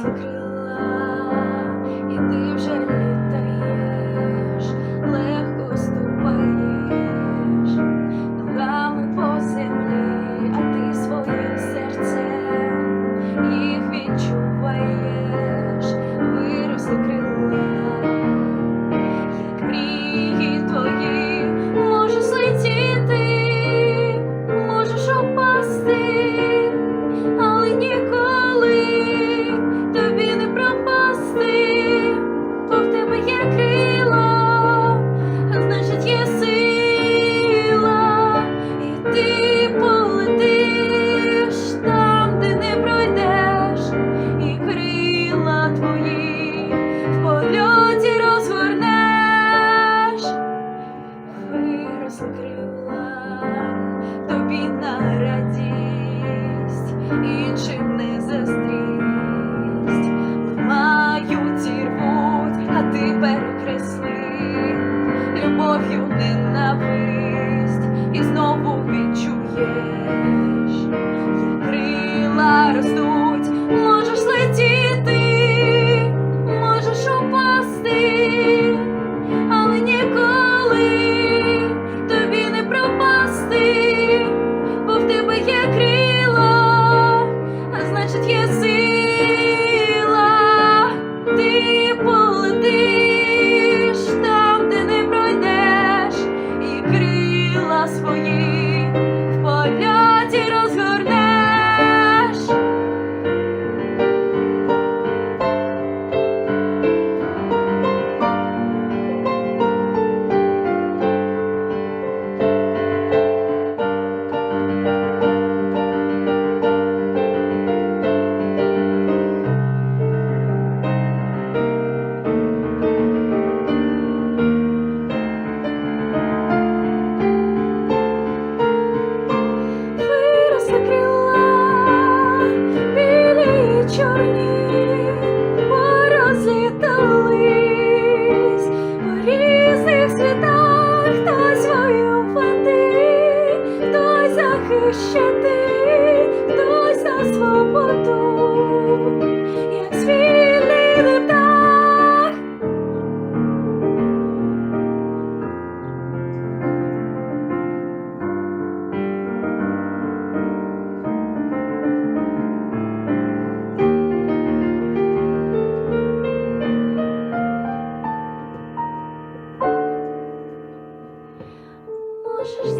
Thank you. чорні порозлітались по різних світах, хтось воювати, хтось захищати, хтось на свободу. можеш.